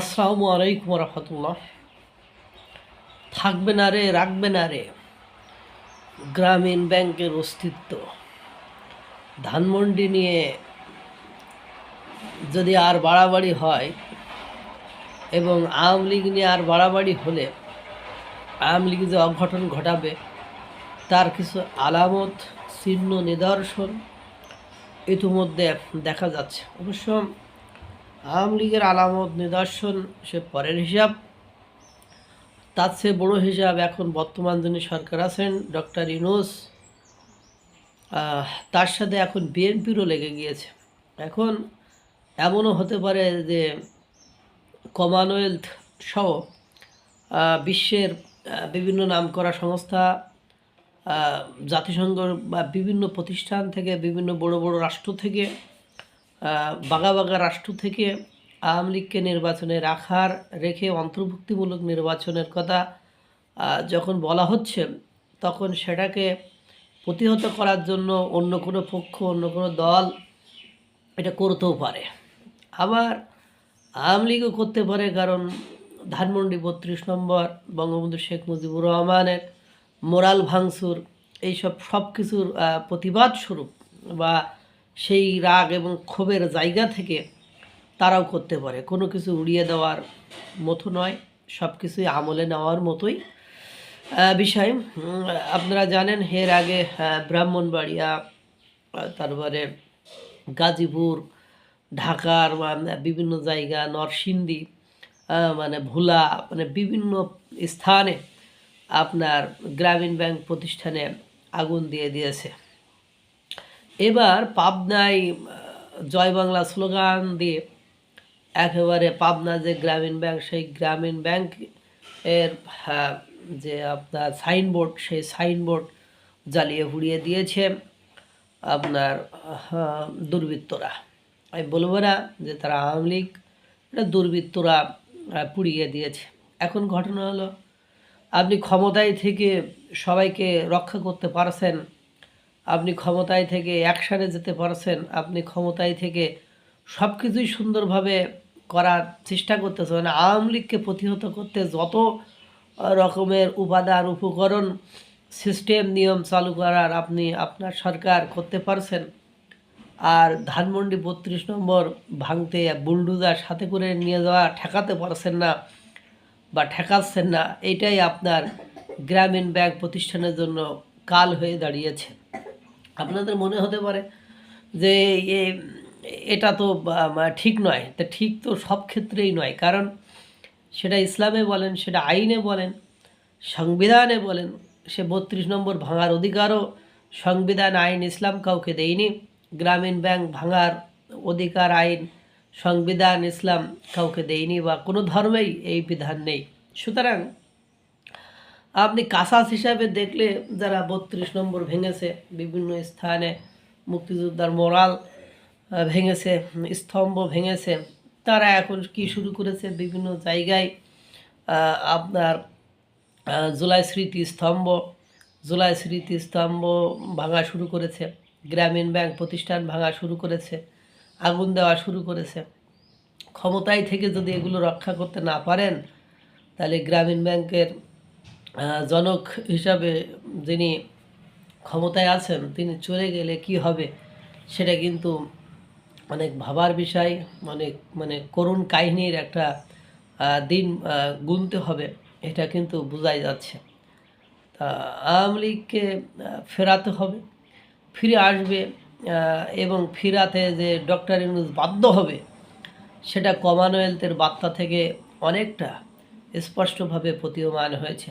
আসসালামু আলাইকুম রহমতুল্লাহ থাকবে না রে, রাখবে না রে। গ্রামীণ ব্যাংকের অস্তিত্ব। ধানমন্ডি নিয়ে যদি আর বাড়াবাড়ি হয় এবং আওয়ামী লীগ নিয়ে আর বাড়াবাড়ি হলে আওয়ামী লীগ যে অঘটন ঘটাবে, তার কিছু আলামত, চিহ্ন, নিদর্শন ইতিমধ্যে দেখা যাচ্ছে। অবশ্য আওয়ামী লীগের আলামত নিদর্শন, সে পরের হিসাব। তার চেয়ে বড় হিসাব এখন বর্তমান যিনি সরকার আছেন, ডক্টর ইনোস তার সাথে এখন বিএনপিরও লেগে গিয়েছে। এখন এমনও হতে পারে যে কমনওয়েলথ সহ বিশ্বের বিভিন্ন নামকরা সংস্থা জাতিসংঘ বা বিভিন্ন প্রতিষ্ঠান থেকে, বিভিন্ন বড় বড় রাষ্ট্র থেকে বাগা বাগা রাষ্ট্র থেকে আওয়ামী লীগকে নির্বাচনে রাখার রেখে অন্তর্ভুক্তিমূলক নির্বাচনের কথা যখন বলা হচ্ছে, তখন সেটাকে প্রতিহত করার জন্য অন্য কোনো পক্ষ, অন্য কোনো দল এটা করতেও পারে। আবার আওয়ামী লীগও করতে পারে, কারণ ধানমন্ডি বত্রিশ নম্বর, বঙ্গবন্ধু শেখ মুজিবুর রহমানের মোরাল ভাঙচুর, এইসব সব কিছুর প্রতিবাদ স্বরূপ বা সেই রাগ এবং ক্ষোভের জায়গা থেকে তারাও করতে পারে। কোনো কিছু উড়িয়ে দেওয়ার মতো নয়, সব কিছুই আমলে নেওয়ার মতোই। বিষয় আপনারা জানেন, এর আগে ব্রাহ্মণবাড়িয়া, তারপরে গাজীপুর, ঢাকার বিভিন্ন জায়গা, নরসিংদী মানে ভোলা মানে বিভিন্ন স্থানে আপনার গ্রামীণ ব্যাংক প্রতিষ্ঠানে আগুন দিয়ে দিয়েছে। এবার পাবনায় জয় বাংলা স্লোগান দিয়ে একেবারে পাবনা যে গ্রামীণ ব্যাংক সেই গ্রামীণ ব্যাংক এর হ্যাঁ, যে আপনার সাইনবোর্ড সেই সাইনবোর্ড জ্বালিয়ে পুড়িয়ে দিয়েছে আপনার দুর্বৃত্তরা। আমি বলব না যে তারা আওয়ামী লীগ এটা দুর্বৃত্তরা পুড়িয়ে দিয়েছে। এখন ঘটনা হলো আপনি ক্ষমতায় থেকে সবাইকে রক্ষা করতে পারছেন আপনি ক্ষমতায় থেকে অ্যাকশানে যেতে পারছেন, আপনি ক্ষমতায় থেকে সব কিছুই সুন্দরভাবে করার চেষ্টা করতেছেন। মানে আওয়ামী লীগকে প্রতিহত করতে যত রকমের উপাদান, উপকরণ সিস্টেম নিয়ম চালু করার আপনি আপনার সরকার করতে পারছেন। আর ধানমন্ডি বত্রিশ নম্বর ভাঙতে বুলডুজার সাথে করে নিয়ে যাওয়া ঠেকাতে পারছেন না বা ঠেকাচ্ছেন না, এটাই আপনার গ্রামীণ ব্যাংক প্রতিষ্ঠানের জন্য কাল হয়ে দাঁড়িয়েছে। আপনাদের মনে হতে পারে যে এটা তো ঠিক নয়। তা ঠিক তো সব ক্ষেত্রেই নয়। কারণ সেটা ইসলামে বলেন, সেটা আইনে বলেন, সংবিধানে বলেন, সে বত্রিশ নম্বর ভাঙার অধিকারও সংবিধান, আইন, ইসলাম কাউকে দেয়নি। গ্রামীণ ব্যাংক ভাঙার অধিকার, আইন, সংবিধান, ইসলাম কাউকে দেয়নি বা কোনো ধর্মেই এই বিধান নেই। সুতরাং আপনি কাসাস হিসাবে দেখলে যারা বত্রিশ নম্বর ভেঙেছে, বিভিন্ন স্থানে মুক্তিযোদ্ধার মোরাল ভেঙেছে, স্তম্ভ ভেঙেছে, তারা এখন কি শুরু করেছে বিভিন্ন জায়গায়? আপনার জুলাই স্মৃতি স্তম্ভ, জুলাই স্মৃতি স্তম্ভ ভাঙা শুরু করেছে, গ্রামীণ ব্যাংক প্রতিষ্ঠান ভাঙা শুরু করেছে, আগুন দেওয়া শুরু করেছে। ক্ষমতায় থেকে যদি এগুলো রক্ষা করতে না পারেন, তাহলে গ্রামীণ ব্যাংকের জনক হিসাবে যিনি ক্ষমতায় আছেন, তিনি চলে গেলে কি হবে সেটা কিন্তু অনেক ভাবার বিষয়, অনেক মানে করুণ কাহিনীর একটা দিন গুনতে হবে, এটা কিন্তু বোঝাই যাচ্ছে। তা আওয়ামী লীগকে ফেরাতে হবে, ফিরে আসবে এবং ফিরাতে যে ডক্টর ইউনুস বাধ্য হবে, সেটা কমনওয়েলথের বার্তা থেকে অনেকটা স্পষ্টভাবে প্রতীয়মান হয়েছে।